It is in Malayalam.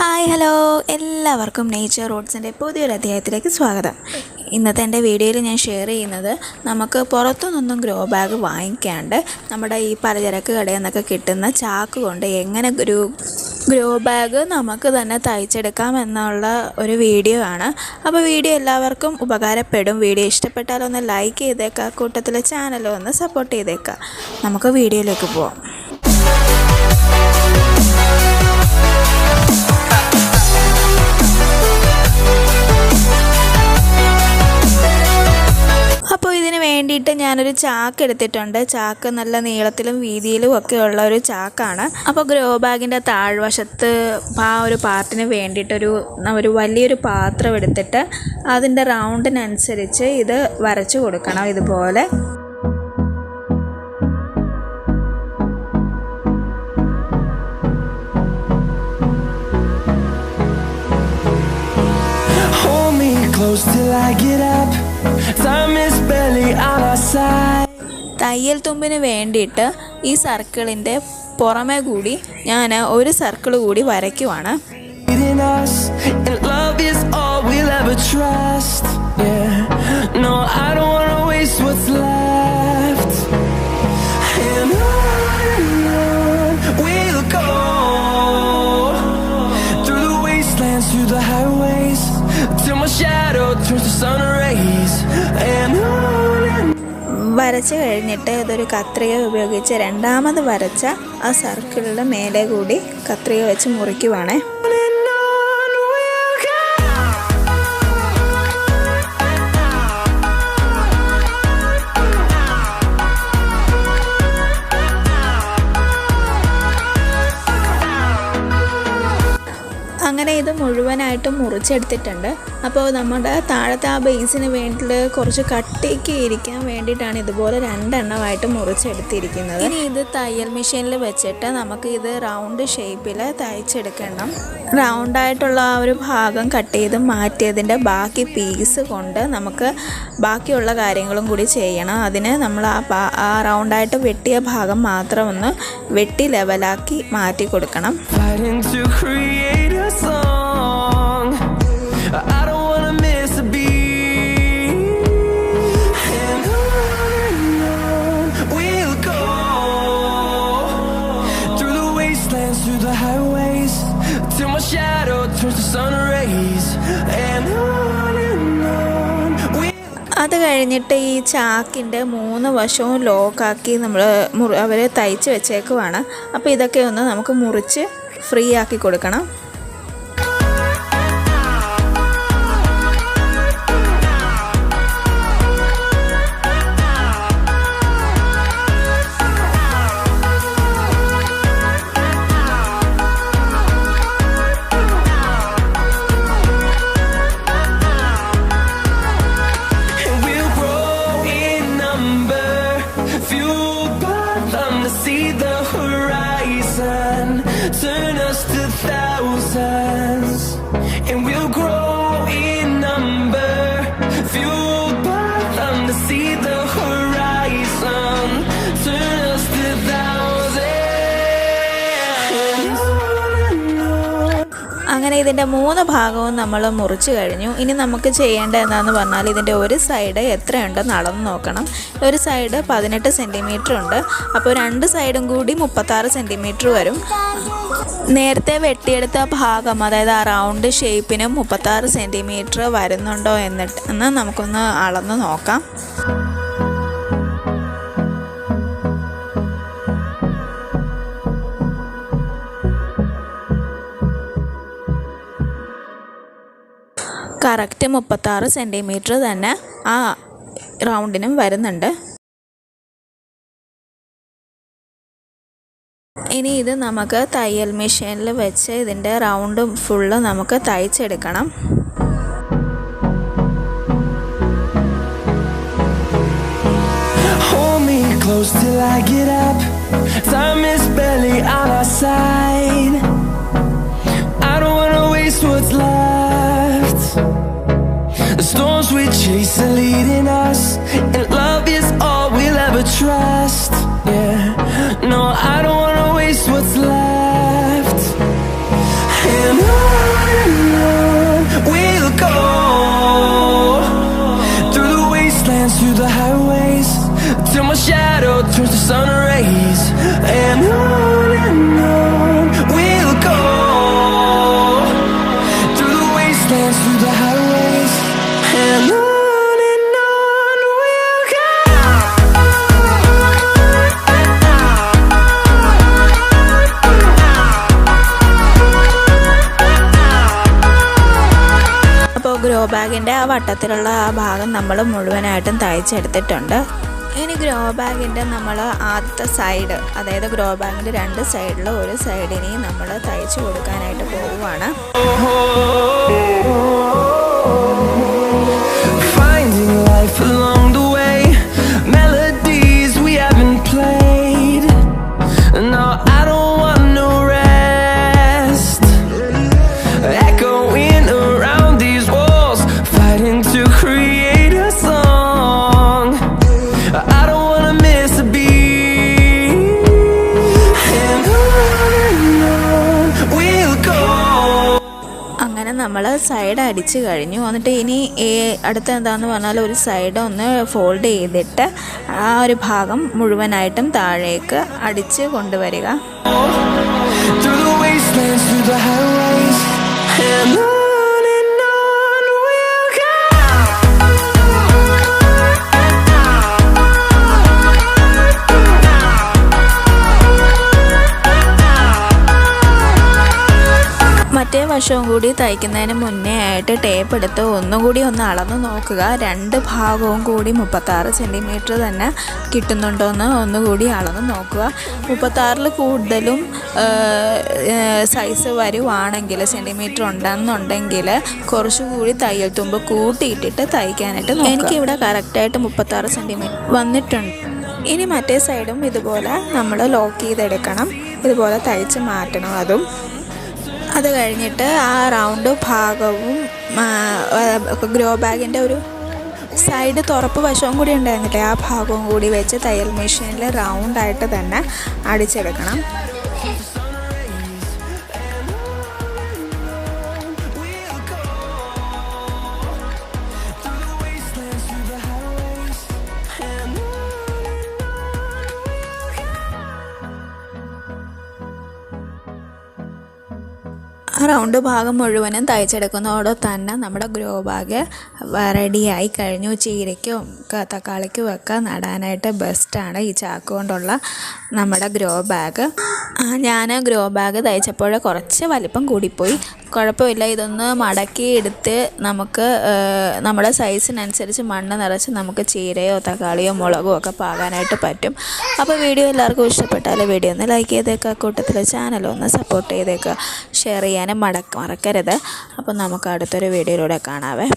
ഹായ് ഹലോ എല്ലാവർക്കും നേച്ചർ റോഡ്സിന്റെ പുതിയൊരു അധ്യായത്തിലേക്ക് സ്വാഗതം. ഇന്നത്തെ എന്റെ വീഡിയോയിൽ ഞാൻ ഷെയർ ചെയ്യുന്നത് നമുക്ക് പുറത്തുനിന്നൊന്നും ഗ്രോ ബാഗ് വാങ്ങിക്കാണ്ട് നമ്മുടെ ഈ പലചരക്ക് കടയിൽ നിന്നൊക്കെ കിട്ടുന്ന ചാക്ക് കൊണ്ട് എങ്ങനെ ഒരു ഗ്രോ ബാഗ് നമുക്ക് തന്നെ തയ്ച്ചെടുക്കാം എന്നുള്ള ഒരു വീഡിയോ ആണ്. അപ്പോൾ വീഡിയോ എല്ലാവർക്കും ഉപകാരപ്പെടും. വീഡിയോ ഇഷ്ടപ്പെട്ടാലൊന്ന് ലൈക്ക് ചെയ്തേക്കാം കൂട്ടത്തിലെ ചാനലൊന്ന് സപ്പോർട്ട് ചെയ്തേക്കാം നമുക്ക് വീഡിയോയിലേക്ക് പോവാം. വേണ്ടിയിട്ട് ഞാനൊരു ചാക്ക് എടുത്തിട്ടുണ്ട്. ചാക്ക് നല്ല നീളത്തിലും വീതിയിലും ഒക്കെ ഉള്ള ഒരു ചാക്കാണ്. അപ്പോൾ ഗ്രോ ബാഗിന്റെ താഴ്വശത്ത് ആ ഒരു പാർട്ടിന് വേണ്ടിയിട്ടൊരു ഒരു വലിയൊരു പാത്രം എടുത്തിട്ട് അതിന്റെ റൗണ്ടിനനുസരിച്ച് ഇത് വരച്ചു കൊടുക്കണം ഇതുപോലെ. Close till I get up. Time is barely on our side. തയ്യൽ തുമ്പിന് വേണ്ടിയിട്ട് ഈ സർക്കിളിന്റെ പുറമെ കൂടി ഞാൻ ഒരു സർക്കിൾ കൂടി വരയ്ക്കുവാണ് വരച്ച് കഴിഞ്ഞിട്ട് ഇതൊരു കത്രിക ഉപയോഗിച്ച് രണ്ടാമത് വരച്ച ആ സർക്കിളിന്റെ മേലെ കൂടി കത്രിക വെച്ച് മുറിക്കുവാണേ. ഇത് മുഴുവനായിട്ടും മുറിച്ചെടുത്തിട്ടുണ്ട്. അപ്പോൾ നമ്മുടെ താഴത്തെ ആ ബേസിന് വേണ്ടിയിട്ട് കുറച്ച് കട്ടിക്ക് ഇരിക്കാൻ വേണ്ടിയിട്ടാണ് ഇതുപോലെ രണ്ടെണ്ണമായിട്ട് മുറിച്ചെടുത്തിരിക്കുന്നത്. ഇനി ഇത് തയ്യൽ മെഷീനിൽ വെച്ചിട്ട് നമുക്ക് ഇത് റൗണ്ട് ഷേപ്പിൽ തയ്ച്ചെടുക്കണം. റൗണ്ടായിട്ടുള്ള ആ ഒരു ഭാഗം കട്ട് ചെയ്ത് മാറ്റിയതിന്റെ ബാക്കി പീസ് കൊണ്ട് നമുക്ക് ബാക്കിയുള്ള കാര്യങ്ങളും കൂടി ചെയ്യണം. അതിന് നമ്മൾ ആ റൗണ്ടായിട്ട് വെട്ടിയ ഭാഗം മാത്രം ഒന്ന് വെട്ടി ലെവലാക്കി മാറ്റി കൊടുക്കണം. അത് കഴിഞ്ഞിട്ട് ഈ ചാക്കിന്റെ മൂന്ന് വശവും ലോക്കാക്കി നമ്മൾ മുറി അവർ തയ്ച്ച് വെച്ചേക്കുവാണ്. അപ്പോൾ ഇതൊക്കെ ഒന്ന് നമുക്ക് മുറിച്ച് ഫ്രീ ആക്കി കൊടുക്കണം. See the അങ്ങനെ ഇതിന്റെ മൂന്ന് ഭാഗവും നമ്മൾ മുറിച്ച് കഴിഞ്ഞു. ഇനി നമുക്ക് ചെയ്യേണ്ട എന്താണെന്ന് പറഞ്ഞാൽ ഇതിന്റെ ഒരു സൈഡ് എത്രയുണ്ടെന്ന് അളന്ന് നോക്കണം. ഒരു സൈഡ് പതിനെട്ട് സെന്റിമീറ്റർ ഉണ്ട്. അപ്പോൾ രണ്ട് സൈഡും കൂടി മുപ്പത്താറ് സെന്റിമീറ്റർ വരും. നേരത്തെ വെട്ടിയെടുത്ത ഭാഗം അതായത് ആ റൗണ്ട് ഷേപ്പിന് മുപ്പത്താറ് സെന്റിമീറ്റർ വരുന്നുണ്ടോ എന്നിട്ട് എന്ന് നമുക്കൊന്ന് അളന്ന് നോക്കാം. കറക്റ്റ് മുപ്പത്താറ് സെന്റിമീറ്റർ തന്നെ ആ റൗണ്ടിനും വരുന്നുണ്ട് ഇനി ഇത് നമുക്ക് തയ്യൽ മെഷീനിൽ വെച്ച് ഇതിന്റെ റൗണ്ടും ഫുള്ള് നമുക്ക് തയ്ച്ചെടുക്കണം close till I get up. What's left. Grow ബാഗിന്റെ ആ വട്ടത്തിലുള്ള ആ ഭാഗം നമ്മൾ മുഴുവനായിട്ടും തയ്ച്ചെടുത്തിട്ടുണ്ട് ഇനി ഗ്രോ ബാഗിന്റെ നമ്മൾ ആദ്യത്തെ സൈഡ് അതായത് ഗ്രോ ബാഗിന്റെ രണ്ട് സൈഡിൽ ഒരു സൈഡിനെയും നമ്മൾ തയ്ച്ചു കൊടുക്കാനായിട്ട് പോവുകയാണ്. അങ്ങനെ നമ്മൾ സൈഡ് അടിച്ച് കഴിഞ്ഞു. എന്നിട്ട് ഇനി അടുത്ത എന്താന്ന് പറഞ്ഞാൽ ഒരു സൈഡ് ഒന്ന് ഫോൾഡ് ചെയ്തിട്ട് ആ ഒരു ഭാഗം മുഴുവനായിട്ടും താഴേക്ക് അടിച്ച് കൊണ്ടുവരിക. വശവും കൂടി തയ്ക്കുന്നതിന് മുന്നേ ആയിട്ട് ടേപ്പ് എടുത്ത് ഒന്നും കൂടി ഒന്ന് അളന്ന് നോക്കുക. രണ്ട് ഭാഗവും കൂടി മുപ്പത്താറ് സെന്റിമീറ്റർ തന്നെ കിട്ടുന്നുണ്ടോ എന്ന് ഒന്നുകൂടി അളന്ന് നോക്കുക. മുപ്പത്താറിൽ കൂടുതലും സൈസ് വരുവാണെങ്കിൽ സെന്റിമീറ്റർ ഉണ്ടെന്നുണ്ടെങ്കിൽ കുറച്ചുകൂടി തയ്യൽ തുമ്പ് കൂട്ടിയിട്ടിട്ട് തയ്ക്കാനായിട്ട്. എനിക്കിവിടെ കറക്റ്റായിട്ട് മുപ്പത്താറ് സെന്റിമീറ്റർ വന്നിട്ടുണ്ട്. ഇനി മറ്റേ സൈഡും ഇതുപോലെ നമ്മൾ ലോക്ക് ചെയ്തെടുക്കണം. ഇതുപോലെ തയ്ച്ച് മാറ്റണം. അതും അത് കഴിഞ്ഞിട്ട് ആ റൗണ്ട് ഭാഗവും ഗ്രോ ബാഗിന്റെ ഒരു സൈഡ് തുറപ്പ് വശവും കൂടി ഉണ്ടായിരുന്നില്ലേ? ആ ഭാഗവും കൂടി വെച്ച് തയ്യൽ മെഷീനിൽ റൗണ്ടായിട്ട് തന്നെ അടിച്ചെടുക്കണം. റൗണ്ട് ഭാഗം മുഴുവനും തയ്ച്ചെടുക്കുന്നതോടെ തന്നെ നമ്മുടെ ഗ്രോ ബാഗ് റെഡിയായി കഴിഞ്ഞു. ചീരയ്ക്കും തക്കാളിക്കും ഒക്കെ നടാനായിട്ട് ബെസ്റ്റാണ് ഈ ചാക്ക് കൊണ്ടുള്ള നമ്മുടെ ഗ്രോ ബാഗ്. ഞാൻ ഗ്രോ ബാഗ് തയ്ച്ചപ്പോൾ കുറച്ച് വലിപ്പം കൂടിപ്പോയി. കുഴപ്പമില്ല. ഇതൊന്ന് മടക്കി എടുത്ത് നമുക്ക് നമ്മുടെ സൈസിനനുസരിച്ച് മണ്ണ് നിറച്ച് നമുക്ക് ചീരയോ തക്കാളിയോ മുളകോ ഒക്കെ പാകാനായിട്ട് പറ്റും. അപ്പോൾ വീഡിയോ എല്ലാവർക്കും ഇഷ്ടപ്പെട്ടാൽ വീഡിയോ ഒന്ന് ലൈക്ക് ചെയ്തേക്കുക കൂട്ടത്തിൽ ചാനലൊന്ന് സപ്പോർട്ട് ചെയ്തേക്കുക. ഷെയർ ചെയ്യാനും മടക്ക മറക്കരുത്. അപ്പോൾ നമുക്ക് അടുത്തൊരു വീഡിയോയിലൂടെ കാണാവേ.